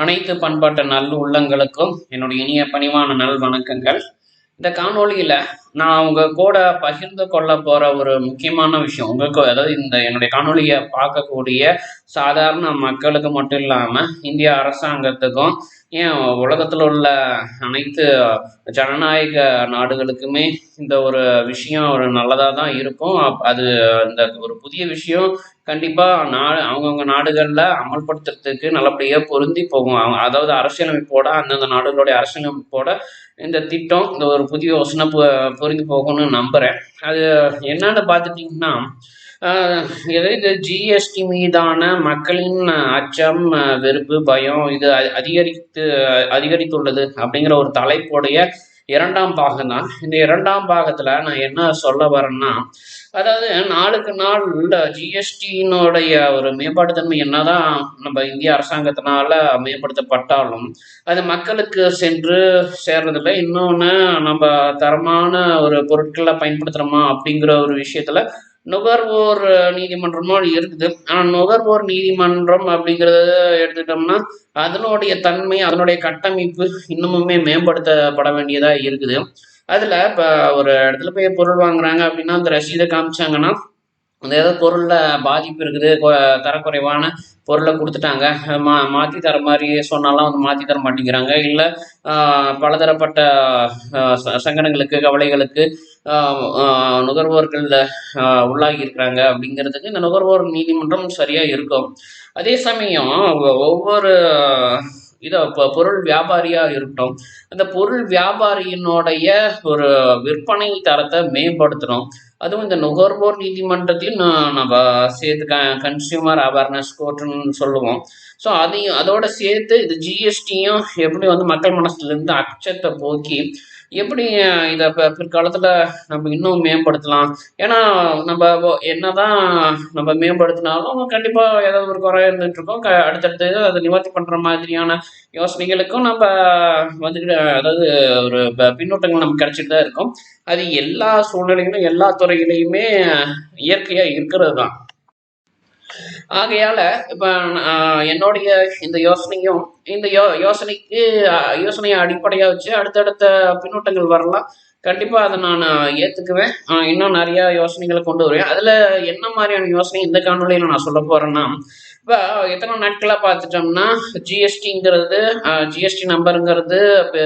அனைத்து பண்பாட்டு நல் உள்ளங்களுக்கும் என்னுடைய இனிய பணிவான நல் வணக்கங்கள். இந்த காணொலியில் நான் உங்க கூட பகிர்ந்து கொள்ள போற ஒரு முக்கியமான விஷயம் உங்களுக்கு அதாவது இந்த என்னுடைய காணொலியை பார்க்கக்கூடிய சாதாரண மக்களுக்கு மட்டும் இல்லாம இந்திய அரசாங்கத்துக்கும் ஏன் உலகத்தில் உள்ள அனைத்து ஜனநாயக நாடுகளுக்குமே இந்த ஒரு விஷயம் ஒரு நல்லதாக தான் இருக்கும். அப்- அது இந்த ஒரு புதிய விஷயம் கண்டிப்பாக நா அவங்கவுங்க நாடுகளில் அமல்படுத்துறதுக்கு நல்லபடியாக பொருந்தி போகும். அவங்க அதாவது அரசியலமைப்போட அந்தந்த நாடுகளுடைய அரசியலமைப்போட இந்த திட்டம் இந்த ஒரு புதிய யோசனை பொருந்தி போகும்னு நம்புகிறேன் அது என்னன்னு பார்த்துட்டிங்கன்னா ஆஹ் இது? ஜிஎஸ்டி மீதான மக்களின் அச்சம் வெறுப்பு பயம் இது அதிகரித்து அதிகரித்துள்ளது அப்படிங்கிற ஒரு தலைப்புடைய இரண்டாம் பாகம் தான் இந்த இரண்டாம் பாகத்துல நான் என்ன சொல்ல வரேன்னா அதாவது நாளுக்கு நாள் ஜிஎஸ்டியினுடைய ஒரு மேம்பாட்டுத்தன்மை என்னதான் நம்ம இந்திய அரசாங்கத்தினால மேம்படுத்தப்பட்டாலும் அது மக்களுக்கு சென்று சேர்றதில்ல. இன்னொன்று நம்ம தரமான ஒரு பொருட்களை பயன்படுத்துகிறோமா அப்படிங்கிற ஒரு விஷயத்துல நுகர்வோர் நீதிமன்றமும் இருக்குது. ஆனால் நுகர்வோர் நீதிமன்றம் அப்படிங்கிறத எடுத்துக்கிட்டோம்னா அதனுடைய தன்மை அதனுடைய கட்டமைப்பு இன்னமுமே மேம்படுத்தப்பட வேண்டியதாக இருக்குது. அதில் இப்போ ஒரு இடத்துல போய் பொருள் வாங்குறாங்க அப்படின்னா அந்த ரசீதை காமிச்சாங்கன்னா அந்த ஏதோ பொருளில் பாதிப்பு இருக்குது கொ- தரக்குறைவான பொருளை கொடுத்துட்டாங்க. மா மாற்றி தர மாதிரி சொன்னாலாம் வந்து மாற்றி தர மாட்டேங்கிறாங்க. இல்லை பலதரப்பட்ட சங்கடங்களுக்கு கவலைகளுக்கு நுகர்வோர்களில் நுகர்வோர்கள் உள்ளாகி இருக்கிறாங்க அப்படிங்கிறதுக்கு இந்த நுகர்வோர் நீதிமன்றம் சரியாக இருக்கும். அதே சமயம் ஒவ்வொரு இதை இப்போ பொருள் வியாபாரியாக இருக்கட்டும் அந்த பொருள் வியாபாரியினுடைய ஒரு விற்பனை தரத்தை மேம்படுத்தணும். அதுவும் இந்த நுகர்வோர் நீதிமன்றத்திலையும் நான் நம்ம சேர்த்து க கன்சியூமர் அவேர்னஸ் கோர்ட்டுன்னு சொல்லுவோம். ஸோ அதையும் அதோட சேர்த்து இது ஜிஎஸ்டியும் எப்படி வந்து மக்கள் மனசுலேருந்து அச்சத்தை போக்கி எப்படி இதை இப்போ பிற்காலத்தில் நம்ம இன்னும் மேம்படுத்தலாம்? ஏன்னா நம்ம என்னதான் நம்ம மேம்படுத்தினாலும் கண்டிப்பாக ஏதாவது ஒரு குறை இருந்துட்டு இருக்கோம். க அடுத்தடுத்து அதை நிவர்த்தி பண்ணுற மாதிரியான யோசனைகளுக்கும் நம்ம வந்துக்கிட்டு அதாவது ஒரு ப- பின்னூட்டங்கள் நமக்கு கிடைச்சிட்டு தான் இருக்கும். அது எல்லா சூழ்நிலைகளும் எல்லா துறையிலையுமே இயற்கையாக இருக்கிறது தான். ஆகையால இப்ப என்னுடைய இந்த யோசனையும் இந்த யோ யோசனைக்கு யோசனையை அடிப்படையா வச்சு அடுத்தடுத்த பின்னூட்டங்கள் வரலாம். கண்டிப்பா அதை நான் ஏத்துக்குவேன். இன்னும் நிறைய யோசனைகளை கொண்டு வருவேன். அதுல என்ன மாதிரியான யோசனை இந்த காணொலியில நான் சொல்ல போறேன்னா இப்போ எத்தனை நாட்களா பார்த்துட்டோம்னா ஜிஎஸ்டிங்கிறது ஜிஎஸ்டி நம்பருங்கிறது இப்போ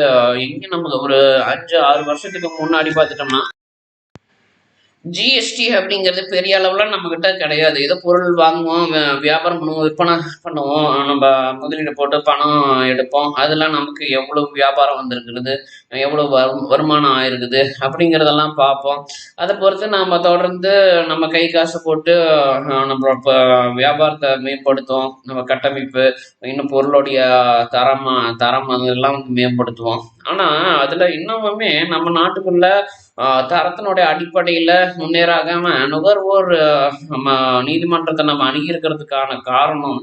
நமக்கு ஒரு அஞ்சு ஆறு வருஷத்துக்கு முன்னாடி பார்த்துட்டோம்னா ஜிஎஸ்டி அப்படிங்கிறது பெரிய அளவில் நம்மக்கிட்ட கிடையாது. ஏதோ பொருள் வாங்குவோம் வியாபாரம் பண்ணுவோம் விற்பனை பண்ணுவோம். நம்ம முதலீடு போட்டு பணம் எடுப்போம். அதெல்லாம் நமக்கு எவ்வளோ வியாபாரம் வந்திருக்குது எவ்வளோ வரும் வருமானம் ஆயிருக்குது அப்படிங்கிறதெல்லாம் பார்ப்போம். அதை பொறுத்து நாம் தொடர்ந்து நம்ம கை காசு போட்டு நம்ம இப்போ வியாபாரத்தை மேம்படுத்துவோம். நம்ம கட்டமைப்பு இன்னும் பொருளுடைய தரம் தரம் அதெல்லாம் வந்து மேம்படுத்துவோம். ஆனால் அதில் இன்னமுமே நம்ம நாட்டுக்குள்ளே தரத்தினுடைய அடிப்படையில் முன்னேறாகாம நுகர்வோர் நம்ம நீதிமன்றத்தை நம்ம அணுகியிருக்கிறதுக்கான காரணம்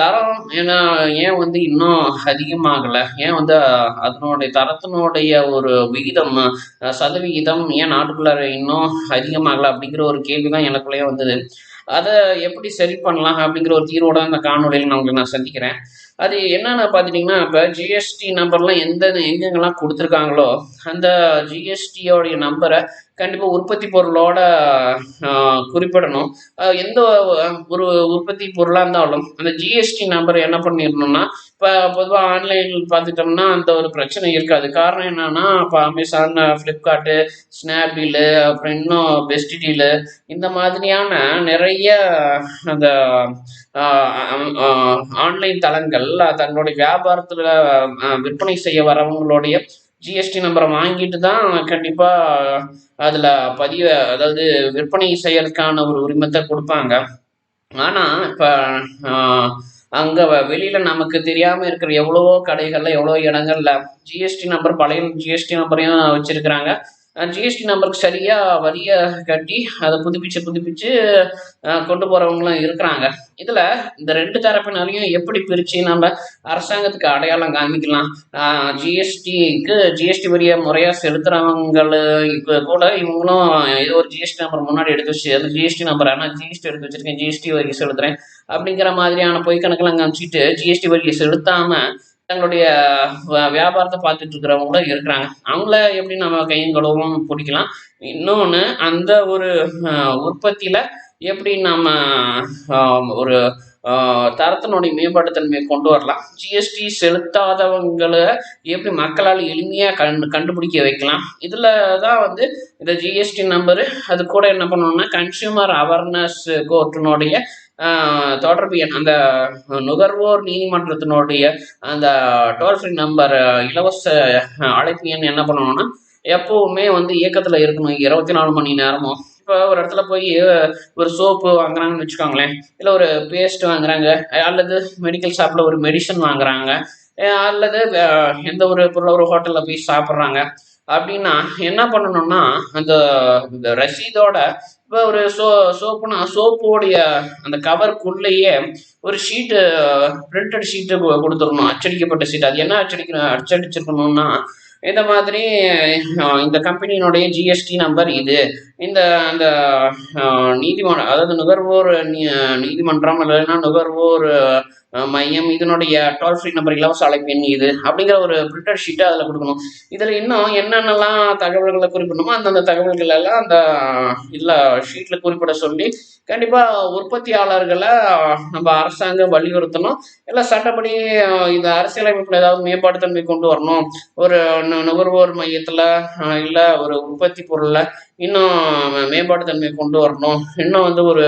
தரம் ஏன்னா ஏன் வந்து இன்னும் அதிகமாகலை? ஏன் வந்து அதனுடைய தரத்தினுடைய ஒரு விகிதம் சதவிகிதம் ஏன் நாட்டுக்குள்ளார இன்னும் அதிகமாகலை அப்படிங்கிற ஒரு கேள்வி தான் எனக்குள்ளேயே வந்தது. அதை எப்படி சரி பண்ணலாம் அப்படிங்கிற ஒரு தீர்வோட அந்த காணொலியில் நான் உங்களை நான் சந்திக்கிறேன். அது என்னென்ன பார்த்துட்டிங்கன்னா இப்போ ஜிஎஸ்டி நம்பர்லாம் எந்த எங்கெங்கெல்லாம் கொடுத்துருக்காங்களோ அந்த ஜிஎஸ்டியோடைய நம்பரை கண்டிப்பாக உற்பத்தி பொருளோட குறிப்பிடணும். எந்த ஒரு உற்பத்தி பொருளாக இருந்தாலும் அந்த ஜிஎஸ்டி நம்பர் என்ன பண்ணிடணும்னா இப்போ பொதுவாக ஆன்லைனில் பார்த்துட்டோம்னா அந்த ஒரு பிரச்சனை இருக்காது. காரணம் என்னன்னா இப்போ அமேசான் ஃப்ளிப்கார்ட்டு ஸ்னாப்டீலு அப்புறம் இன்னும் பெஸ்ட் டீலு இந்த மாதிரியான நிறைய அந்த ஆன்லைன் தளங்கள் தங்களுடைய வியாபாரத்தில் விற்பனை செய்ய வரவங்களுடைய ஜிஎஸ்டி நம்பரை வாங்கிட்டு தான் கண்டிப்பாக அதில் பதிவு அதாவது விற்பனை செய்யறதுக்கான ஒரு உரிமத்தை கொடுப்பாங்க. ஆனால் இப்போ அங்கே வெளியில் நமக்கு தெரியாமல் இருக்கிற எவ்வளவோ கடைகளில் எவ்வளோ இடங்கள்ல ஜிஎஸ்டி நம்பர் பழைய ஜிஎஸ்டி நம்பரையும் வச்சுருக்கிறாங்க. ஜிஎஸ்டி நம்பருக்கு சரியாக வரியை கட்டி அதை புதுப்பிச்சு புதுப்பிச்சு கொண்டு போகிறவங்களும் இருக்கிறாங்க. இதில் இந்த ரெண்டு தரப்பினாலையும் எப்படி பிரித்து நம்ம அரசாங்கத்துக்கு அடையாளம் காமிக்கலாம்? ஜிஎஸ்டிக்கு ஜிஎஸ்டி வரியை முறையாக செலுத்துகிறவங்களுக்கு கூட இவங்களும் ஏதோ ஒரு ஜிஎஸ்டி நம்பர் முன்னாடி எடுத்து வச்சு அந்த ஜிஎஸ்டி நம்பர் ஆனால் ஜிஎஸ்டி எடுத்து வச்சிருக்கேன் ஜிஎஸ்டி வரி செலுத்துகிறேன் அப்படிங்கிற மாதிரியான பொய் கணக்கெல்லாம் காமிச்சிட்டு ஜிஎஸ்டி வரியை செலுத்தாமல் தங்களுடைய வியாபாரத்தை பார்த்துட்டு இருக்கிறவங்க கூட இருக்கிறாங்க. அவங்கள எப்படி நம்ம கையும் கழுவும் பிடிக்கலாம்? இன்னொன்று அந்த ஒரு உற்பத்தியில் எப்படி நம்ம ஒரு தரத்தினுடைய மேம்பாட்டுத்தன்மையை கொண்டு வரலாம்? ஜிஎஸ்டி செலுத்தாதவங்களை எப்படி மக்களால் எளிமையாக கண்டு கண்டுபிடிக்க வைக்கலாம்? இதில் தான் வந்து இந்த ஜிஎஸ்டி நம்பரு அது கூட என்ன பண்ணணும்னா கன்சியூமர் அவேர்னஸ் கோர்ட்டினுடைய தொடர்பு எண் அந்த நுகர்வோர் நீதிமன்றத்தினுடைய அந்த டோல் ஃப்ரீ நம்பர் இலவச அழைப்பு எண் என்ன பண்ணணும்னா எப்போவுமே வந்து இயக்கத்தில் இருக்கணும். இருபத்தி நாலு மணி நேரமும். இப்போ ஒரு இடத்துல போய் ஒரு சோப்பு வாங்குறாங்கன்னு வச்சுக்கோங்களேன். இல்லை ஒரு பேஸ்ட் வாங்குறாங்க. அல்லது மெடிக்கல் ஷாப்பில் ஒரு மெடிசன் வாங்குறாங்க. அல்லது எந்த ஒரு பொருள் ஒரு ஹோட்டலில் போய் சாப்பிட்றாங்க. அப்படின்னா என்ன பண்ணணும்னா அந்த இந்த ரசீதோட இப்போ ஒரு சோ சோப்புனா சோப்போடைய அந்த கவருக்குள்ளேயே ஒரு ஷீட்டு பிரிண்டட் ஷீட்டு கொடுத்துடணும் அச்சடிக்கப்பட்ட ஷீட் அது என்ன அச்சடிக்கணும் அச்சடிச்சிருக்கணும்னா இந்த மாதிரி இந்த கம்பெனியினுடைய ஜிஎஸ்டி நம்பர் இது. இந்த அந்த நீதிமன்றம் அதாவது நுகர்வோர் நீ- நீதிமன்றம் இல்லைன்னா நுகர்வோர் மையம் இதனுடைய டோல் ஃப்ரீ நம்பர் இலவச அழைப்பு எண் இது அப்படிங்கிற ஒரு பிரிண்டர் ஷீட்டை அதில் கொடுக்கணும். இதில் இன்னும் என்னென்னலாம் தகவல்களை குறிப்பிடணுமோ அந்தந்த தகவல்கள் எல்லாம் அந்த இதில் ஷீட்டில் குறிப்பிட சொல்லி கண்டிப்பாக உற்பத்தியாளர்களை நம்ம அரசாங்கம் வலியுறுத்தணும். இல்லை சட்டப்படி இந்த அரசியலமைப்பில் ஏதாவது மேம்பாட்டுத்தன்மை கொண்டு வரணும். ஒரு நுகர்வோர் மையத்தில் இல்லை ஒரு உற்பத்தி பொருளில் இன்னும் மேம்பாட்டுத்தன்மை கொண்டு வரணும். இன்னும் வந்து ஒரு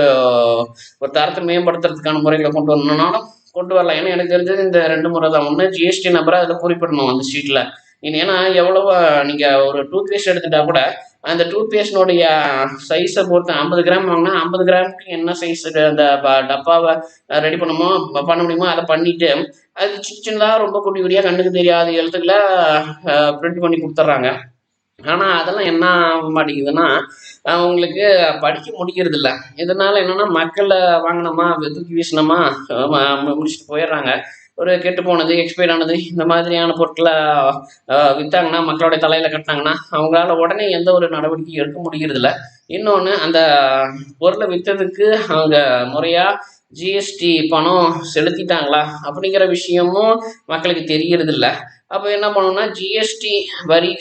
ஒரு தரத்தை மேம்படுத்துறதுக்கான முறைகளை கொண்டு வரணும்னாலும் கொண்டு வரலாம் ஏன்னா எனக்கு தெரிஞ்சது இந்த ரெண்டு முறை தான். ஒன்று ஜிஎஸ்டி நம்பரை அதில் குறிப்பிடணும் அந்த ஷீட்டில் ஏன்னா எவ்வளவோ நீங்கள் ஒரு டூத் பேஸ்ட் எடுத்துட்டா கூட அந்த டூத் பேஸ்டினுடைய சைஸை பொறுத்து ஐம்பது கிராம் வாங்கினா ஐம்பது கிராமுக்கு என்ன சைஸ் அந்த ப- டப்பாவை ரெடி பண்ணுமோ பண்ண முடியுமோ அதை பண்ணிட்டு அது சின்ன சின்னதாக ரொம்ப குட்டி குட்டியாக கண்ணுக்கு தெரியாத எழுத்துக்களை பிரிண்ட் பண்ணி கொடுத்துட்றாங்க. ஆனால் அதெல்லாம் என்ன ஆக மாட்டேங்குதுன்னா அவங்களுக்கு படிக்க முடிகிறது இல்லை இதனால் என்னென்னா மக்களை வாங்கினோமா தூக்கி வீசினோமா முடிச்சுட்டு போயிடுறாங்க. ஒரு கெட்டு போனது எக்ஸ்பைர் ஆனது இந்த மாதிரியான பொருட்களை விற்றாங்கன்னா வித்தாங்கன்னா மக்களுடைய கட்டினாங்கன்னா அவங்களால உடனே எந்த ஒரு நடவடிக்கையும் எடுக்க முடிகிறது இன்னொன்று அந்த பொருளை விற்றதுக்கு அவங்க முறையாக ஜிஎஸ்டி பணம் செலுத்திட்டாங்களா? அப்படிங்கிற விஷயமும் மக்களுக்கு தெரியறது அப்போ என்ன பண்ணணும்னா ஜிஎஸ்டி வரி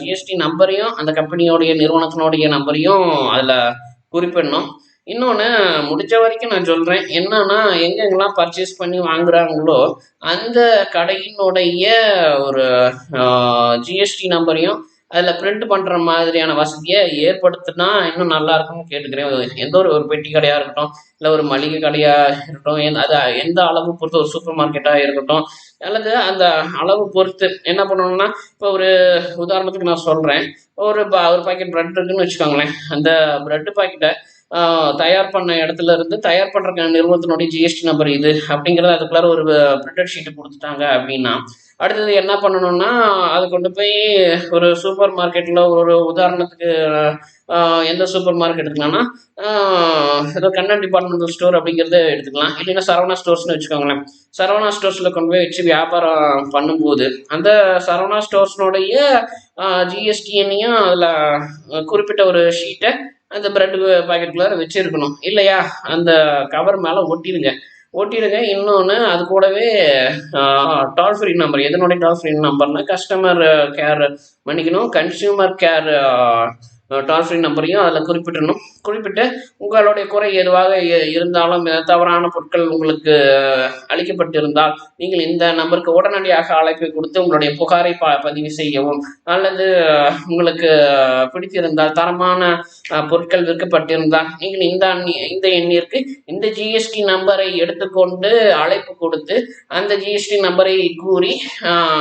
ஜிஎஸ்டி நம்பரையும் அந்த கம்பெனியோடைய நிறுவனத்தினுடைய நம்பரையும் அதில் குறிப்பிடணும். இன்னொன்று முடிஞ்ச வரைக்கும் நான் சொல்கிறேன் என்னன்னா எங்கெங்கெல்லாம் பர்ச்சேஸ் பண்ணி வாங்குறாங்களோ அந்த கடையினுடைய ஒரு ஜிஎஸ்டி நம்பரையும் அதில் பிரிண்ட் பண்ணுற மாதிரியான வசதியை ஏற்படுத்தினா இன்னும் நல்லா இருக்கும்னு கேட்டுக்கிறேன். எந்த ஒரு ஒரு பெட்டி கடையாக இருக்கட்டும் இல்லை ஒரு மளிகை கடையாக இருக்கட்டும் எந்த- அது எந்த அளவு பொறுத்து ஒரு சூப்பர் மார்க்கெட்டாக இருக்கட்டும் அல்லது அந்த அளவு பொறுத்து என்ன பண்ணணும்னா இப்போ ஒரு உதாரணத்துக்கு நான் சொல்கிறேன் ஒரு பா ஒரு பாக்கெட் ப்ரெட் இருக்குன்னு வச்சுக்கோங்களேன். அந்த ப்ரெட்டு பாக்கெட்டை தயார் பண்ண இடத்துல இருந்து தயார் பண்ணுற நிறுவனத்தினுடைய ஜிஎஸ்டி நம்பர் இது அப்படிங்கிறத அதுக்குள்ளார ஒரு பிரிண்டட் ஷீட்டு கொடுத்துட்டாங்க அப்படின்னா அடுத்தது என்ன பண்ணணும்னா அது கொண்டு போய் ஒரு சூப்பர் மார்க்கெட்டில் ஒரு உதாரணத்துக்கு எந்த சூப்பர் மார்க்கெட் எடுத்துக்கலாம்னா ஏதோ கண்ணன் டிபார்ட்மெண்டல் ஸ்டோர் அப்படிங்கிறத எடுத்துக்கலாம். இல்லைன்னா சரவணா ஸ்டோர்ஸ்னு வச்சுக்கோங்களேன். சரவணா ஸ்டோர்ஸில் கொண்டு போய் வச்சு வியாபாரம் பண்ணும்போது அந்த சரவணா ஸ்டோர்ஸ்னுடைய ஜிஎஸ்டிஎன்னையும் அதில் குறிப்பிட்ட ஒரு ஷீட்டை அந்த பிரெட் பாக்கெட்டுக்குள்ளார வச்சுருக்கணும். இல்லையா? அந்த கவர் மேலே ஒட்டிடுங்க. ஒட்டிடுங்க. இன்னொன்று அது கூடவே டால் ஃப்ரீ நம்பர் எதனுடைய டால் ஃப்ரீ நம்பர்னா கஸ்டமர் கேர் மன்னிக்கணும். கன்சியூமர் கேர் டால் ஃப்ரீ நம்பரையும் அதில் குறிப்பிடணும். குறிப்பிட்டு உங்களுடைய குறை எதுவாக இருந்தாலும் தவறான பொருட்கள் உங்களுக்கு அளிக்கப்பட்டிருந்தால் நீங்கள் இந்த நம்பருக்கு உடனடியாக அழைப்பை கொடுத்து உங்களுடைய புகாரை ப பதிவு செய்யவும். அல்லது உங்களுக்கு பிடித்திருந்தால் தரமான பொருட்கள் விற்கப்பட்டிருந்தால் நீங்கள் இந்த இந்த எண்ணிற்கு இந்த ஜிஎஸ்டி நம்பரை எடுத்துக்கொண்டு அழைப்பு கொடுத்து அந்த ஜிஎஸ்டி நம்பரை கூறி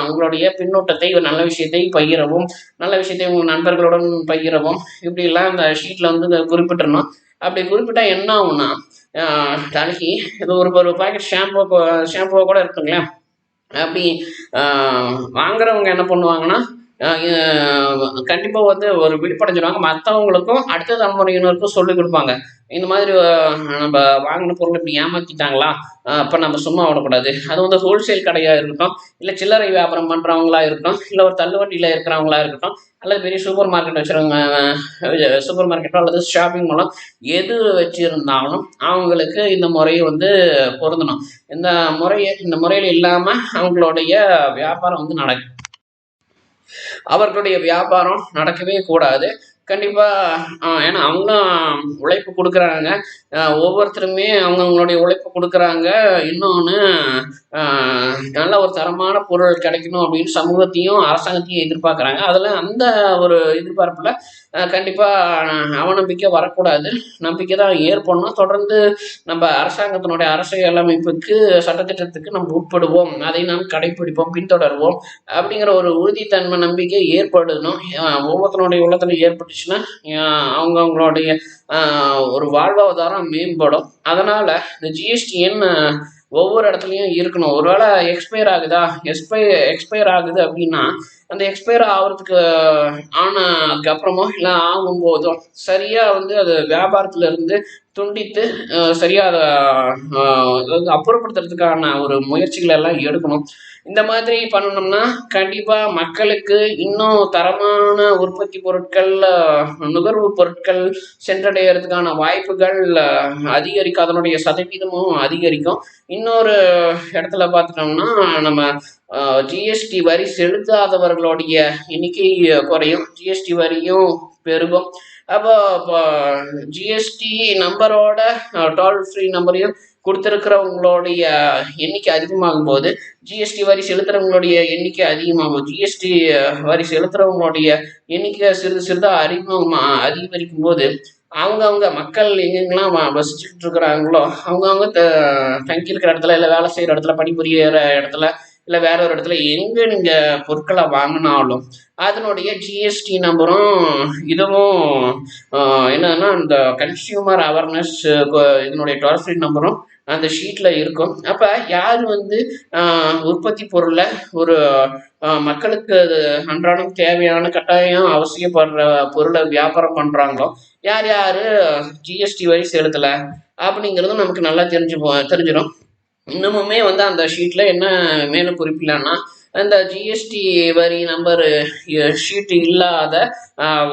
உங்களுடைய பின்னூட்டத்தை நல்ல விஷயத்தை பகிரவும். நல்ல விஷயத்தை உங்கள் நண்பர்களுடன் பகிரவும். இப்படிலாம் அந்த ஷீட்டில் வந்து குறிப்பிட்டிருந்தோம் அப்படி குறிப்பிட்டா என்ன ஆகும்னா ஆஹ், நாளைக்கு இது ஒரு ஒரு பாக்கெட் ஷாம்பு ஷாம்புவை கூட இருக்குங்களேன் அப்படி ஆஹ், வாங்குறவங்க என்ன பண்ணுவாங்கன்னா கண்டிப்பாக வந்து ஒரு விழிப்படைஞ்சிருவாங்க. மற்றவங்களுக்கும் அடுத்த தலைமுறையினருக்கும் சொல்லிக் கொடுப்பாங்க. இந்த மாதிரி நம்ம வாங்கின பொருள் இப்படி ஏமாத்திட்டாங்களா? அப்போ நம்ம சும்மா விடக்கூடாது. அது வந்து ஹோல்சேல் கடையாக இருக்கட்டும் இல்லை சில்லறை வியாபாரம் பண்ணுறவங்களா இருக்கட்டும் இல்லை ஒரு தள்ளுவண்டியில் இருக்கிறவங்களா இருக்கட்டும் அல்லது பெரிய சூப்பர் மார்க்கெட் வச்சுருவங்க சூப்பர் மார்க்கெட்டோ அல்லது ஷாப்பிங் மூலம் எது வச்சுருந்தாலும் அவங்களுக்கு இந்த முறை வந்து பொருந்தணும். இந்த முறையை இந்த முறையில் இல்லாமல் அவங்களுடைய வியாபாரம் வந்து நடக்கும். அவர்களுடைய வியாபாரம் நடக்கவே கூடாது. கண்டிப்பாக ஏன்னா அவங்களும் உழைப்பு கொடுக்குறாங்க. அஹ் ஒவ்வொருத்தருமே அவங்கவுங்களுடைய உழைப்பு கொடுக்குறாங்க. இன்னொன்று நல்ல ஒரு தரமான பொருள் கிடைக்கணும் அப்படின்னு சமூகத்தையும் அரசாங்கத்தையும் எதிர்பார்க்குறாங்க. அதில் அந்த ஒரு எதிர்பார்ப்பில் கண்டிப்பாக அவநம்பிக்கை வரக்கூடாது. நம்பிக்கை தான் ஏற்படணும். தொடர்ந்து நம்ம அரசாங்கத்தினுடைய அரசியல் அமைப்புக்கு சட்டத்திட்டத்துக்கு நம்ம உட்படுவோம். அதை நாம் கடைப்பிடிப்போம் பின்தொடர்வோம். அப்படிங்கிற ஒரு உறுதித்தன்மை நம்பிக்கை ஏற்படணும். ஒவ்வொருத்தனுடைய உள்ளத்தில் ஏற்பட்டுச்சுன்னா அவங்க அவங்களுடைய ஒரு வாழ்வாதாரம் மேம்படும். அதனால் இந்த ஜிஎஸ்டி என்ன ஒவ்வொரு இடத்துலையும் இருக்கணும். ஒருவேளை எக்ஸ்பயர் ஆகுதா? எக்ஸ்பை எக்ஸ்பயர் ஆகுது அப்படின்னா அந்த எக்ஸ்பயர் ஆகிறதுக்கு ஆனதுக்கு அப்புறமோ இல்லை ஆகும்போதோ சரியாக வந்து அது வியாபாரத்துலேருந்து துண்டித்து சரியாக அதை அதாவது அப்புறப்படுத்துறதுக்கான ஒரு முயற்சிகளை எல்லாம் எடுக்கணும். இந்த மாதிரி பண்ணணும்னா கண்டிப்பாக மக்களுக்கு இன்னும் தரமான உற்பத்தி பொருட்கள் நுகர்வு பொருட்கள் சென்றடைகிறதுக்கான வாய்ப்புகள் அதிகரிக்கும். அதனுடைய சதவீதமும் அதிகரிக்கும். இன்னொரு இடத்துல பார்த்துட்டோம்னா நம்ம ஜிஎஸ்டி வரி செலுத்தாதவர்களுடைய எண்ணிக்கை குறையும். ஜிஎஸ்டி வரியும் பெருகும். அப்போ இப்போ ஜிஎஸ்டி நம்பரோட டோல் ஃப்ரீ நம்பரையும் கொடுத்துருக்கிறவங்களுடைய எண்ணிக்கை அதிகமாகும் போது ஜிஎஸ்டி வரி செலுத்துறவங்களுடைய எண்ணிக்கை அதிகமாகும். ஜிஎஸ்டி வரி செலுத்துறவங்களுடைய எண்ணிக்கை சிறிது சிறிதாக அதிகமாக அதிகரிக்கும் போது அவங்கவுங்க மக்கள் எங்கெங்கெல்லாம் வ- வசிச்சுக்கிட்டு இருக்கிறாங்களோ அவங்கவுங்க த தங்கியிருக்கிற இடத்துல இல்லை வேலை செய்கிற இடத்துல பணிபுரியிற இடத்துல இல்லை வேற ஒரு இடத்துல எங்கே நீங்கள் பொருட்களை வாங்கினாலும் அதனுடைய ஜிஎஸ்டி நம்பரும் இதுவும் ஆஹ், என்னன்னா இந்த கன்சியூமர் அவேர்னஸ் இதனுடைய டோல் ஃப்ரீ நம்பரும் அந்த ஷீட்டில் இருக்கும். அப்போ யார் வந்து உற்பத்தி பொருளை ஒரு மக்களுக்கு அது அன்றாடம் தேவையான கட்டாயம் அவசியப்படுற பொருளை வியாபாரம் பண்ணுறாங்களோ யார் யார் ஜிஎஸ்டி வரி செலுத்தலை அப்படிங்கிறதும் நமக்கு நல்லா தெரிஞ்சு போ- தெரிஞ்சிடும் இன்னமுமே வந்து அந்த ஷீட்டில் என்ன மேலும் குறிப்பிடலான்னா அந்த ஜிஎஸ்டி வரி நம்பரு ஷீட்டு இல்லாத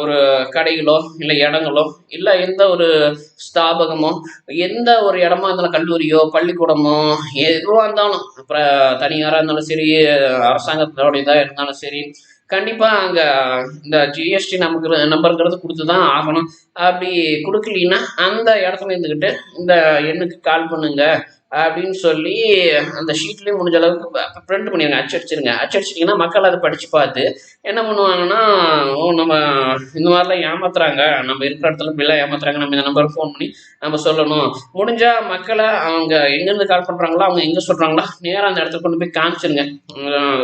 ஒரு கடைகளோ இல்லை இடங்களோ இல்லை எந்த ஒரு ஸ்தாபகமோ எந்த ஒரு இடமா இருந்தாலும் கல்லூரியோ பள்ளிக்கூடமோ எதுவாக இருந்தாலும் அப்புறம் தனியாராக இருந்தாலும் சரி அரசாங்கத்தோடையதாக இருந்தாலும் சரி கண்டிப்பாக அங்கே இந்த ஜிஎஸ்டி நமக்கு நம்பருங்கிறது கொடுத்து தான் ஆகணும். அப்படி கொடுக்கலின்னா அந்த இடத்துல இருந்துக்கிட்டு இந்த எண்ணுக்கு கால் பண்ணுங்க. அப்படின்னு சொல்லி அந்த ஷீட்லேயும் முடிஞ்ச அளவுக்கு பிரிண்ட் பண்ணிடுங்க அச்சடிச்சிருங்க. அச்சடிச்சிட்டிங்கன்னா மக்கள் அதை படித்து பார்த்து என்ன பண்ணுவாங்கன்னா ஓ நம்ம இந்த மாதிரிலாம் ஏமாத்துறாங்க. நம்ம இருக்கிற இடத்துல இப்படிலாம் ஏமாத்துறாங்க. நம்ம இந்த நம்பருக்கு ஃபோன் பண்ணி நம்ம சொல்லணும். முடிஞ்சால் மக்களை அவங்க எங்கேருந்து கால் பண்ணுறாங்களோ அவங்க எங்கே சொல்கிறாங்களோ நேராக அந்த இடத்துல கொண்டு போய் காமிச்சிருங்க.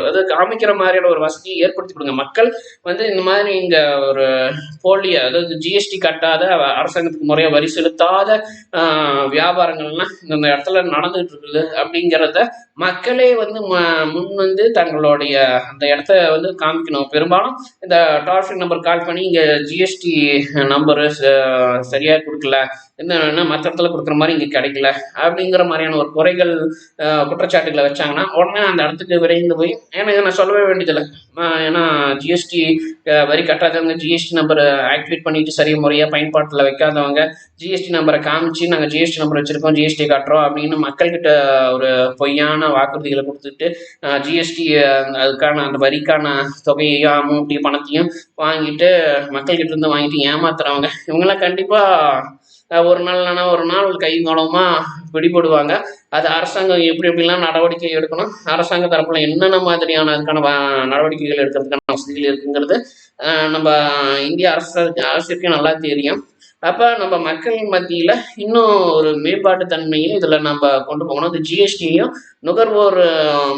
அது காமிக்கிற மாதிரியான ஒரு வசதியை ஏற்படுத்தி கொடுங்க. மக்கள் வந்து இந்த மாதிரி இங்கே ஒரு போலி அதாவது ஜிஎஸ்டி கட்டாத அரசாங்கத்துக்கு முறையாக வரி செலுத்தாத வியாபாரங்கள்லாம் இந்த இடத்துல நடந்துகிட்டு இருக்குது அப்படிங்கிறத மக்களே வந்து ம- முன் வந்து தங்களுடைய அந்த இடத்த வந்து காமிக்கணும். பெரும்பாலும் இந்த டோல் நம்பர் கால் பண்ணி இங்கே ஜிஎஸ்டி நம்பரு சரியாக கொடுக்கல. என்ன மற்ற இடத்துல கொடுக்குற மாதிரி இங்கே கிடைக்கல அப்படிங்கிற மாதிரியான ஒரு குறைகள் குற்றச்சாட்டுகளை வச்சாங்கன்னா உடனே அந்த இடத்துக்கு விரைந்து போய் ஏன்னா நான் சொல்லவே வேண்டியதில்லை. ஏன்னா ஜிஎஸ்டி வரி கட்டாதவங்க ஜிஎஸ்டி நம்பரை ஆக்டிவேட் பண்ணிட்டு சரியா முறையாக பயன்பாட்டில் வைக்காதவங்க ஜிஎஸ்டி நம்பரை காமிச்சு நாங்கள் ஜிஎஸ்டி நம்பர் வச்சுருக்கோம் ஜிஎஸ்டி கட்டுறோம் அப்படின்னு மக்கள்கிட்ட ஒரு பொய்யான வாக்குறுதிகளை கொடுத்துட்டு ஜிஎஸ்டி அதுக்கான அந்த வரிக்கான தொகையையும் அமௌண்ட்டையும் பணத்தையும் வாங்கிட்டு மக்கள்கிட்ட இருந்து வாங்கிட்டு ஏமாத்துறவங்க. இவங்கெல்லாம் கண்டிப்பாக ஒரு நாள் இல்லைன்னா ஒரு நாள் கை மூலமாக பிடிபடுவாங்க. அது அரசாங்கம் எப்படி எப்படிலாம் நடவடிக்கை எடுக்கணும் அரசாங்க தரப்புல என்னென்ன மாதிரியான அதுக்கான நடவடிக்கைகள் எடுக்கிறதுக்கான வசதிகள் இருக்குங்கிறது நம்ம இந்திய அரசு அரசிற்கு நல்லா தெரியும். அப்போ நம்ம மக்கள் மத்தியில் இன்னும் ஒரு மேம்பாட்டு தன்மையும் இதில் நம்ம கொண்டு போகணும். இந்த ஜிஎஸ்டியையும் நுகர்வோர்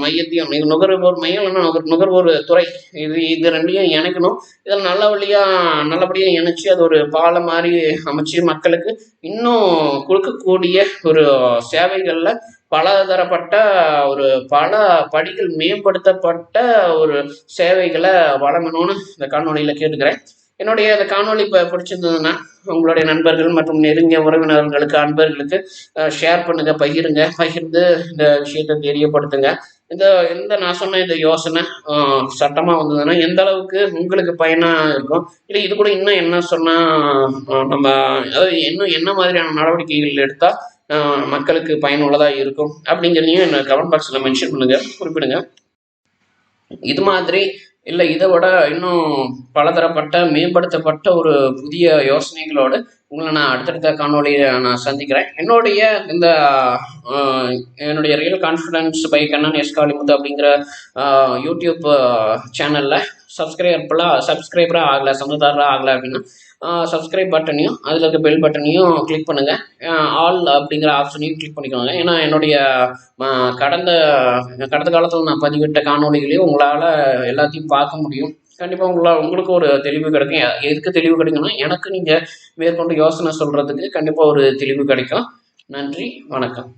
மையத்தையும் நுகர்வோர் மையம் இல்லைன்னா நுகர் நுகர்வோர் துறை இது இது ரெண்டையும் இணைக்கணும். இதில் நல்ல வழியாக நல்லபடியாக இணைச்சி அது ஒரு பாலம் மாதிரி அமைச்சு மக்களுக்கு இன்னும் கொடுக்கக்கூடிய ஒரு சேவைகளில் பலதரப்பட்ட ஒரு பல படிகள் மேம்படுத்தப்பட்ட ஒரு சேவைகளை வழங்கணும்னு இந்த காணொலியில் கேட்டுக்கிறேன். என்னுடைய அந்த காணொலி இப்போ பிடிச்சிருந்ததுன்னா உங்களுடைய நண்பர்கள் மற்றும் நெருங்கிய உறவினர்களுக்கு அன்பர்களுக்கு ஷேர் பண்ணுங்க பகிருங்க. பகிர்ந்து இந்த விஷயத்தை தெரியப்படுத்துங்க. இந்த இந்த நான் சொன்ன இந்த யோசனை சட்டமாக வந்ததுன்னா எந்த அளவுக்கு உங்களுக்கு பயனாக இருக்கும்? இல்லை இது கூட இன்னும் என்ன சொன்னால் நம்ம அதாவது இன்னும் என்ன மாதிரியான நடவடிக்கைகள் எடுத்தால் மக்களுக்கு பயனுள்ளதாக இருக்கும்? அப்படிங்கிறதையும் என்ன கமெண்ட் பாக்ஸில் மென்ஷன் பண்ணுங்கள் குறிப்பிடுங்க. இது மாதிரி இல்லை இதை விட இன்னும் பலதரப்பட்ட மேம்படுத்தப்பட்ட ஒரு புதிய யோசனைகளோடு உங்களை நான் அடுத்தடுத்த காணொலியை நான் சந்திக்கிறேன். என்னுடைய இந்த என்னுடைய real confidence by Kannan S Kalimuthu அப்படிங்கிற யூடியூப் சேனலில் சப்ஸ்கிரைபர்லாம் சப்ஸ்கிரைபராக ஆகலை சமுதாரராக ஆகலை அப்படின்னா சப்ஸ்கிரைப் பட்டனையும் அதில் இருக்க பெல் பட்டனையும் கிளிக் பண்ணுங்கள் ஆல் அப்படிங்கிற ஆப்ஷனையும் கிளிக் பண்ணிக்கோங்க. ஏன்னா என்னுடைய கடந்த கடந்த காலத்தில் நான் பதிவிட்ட காணொலிகளையும் உங்களால் எல்லாத்தையும் பார்க்க முடியும். கண்டிப்பாக உங்களால் உங்களுக்கு ஒரு தெளிவு கிடைக்கும். எதுக்கு தெளிவு கிடைக்கும்னா எனக்கு நீங்கள் மேற்கொண்டு யோசனை சொல்கிறதுக்கு கண்டிப்பாக ஒரு தெளிவு கிடைக்கும். நன்றி வணக்கம்.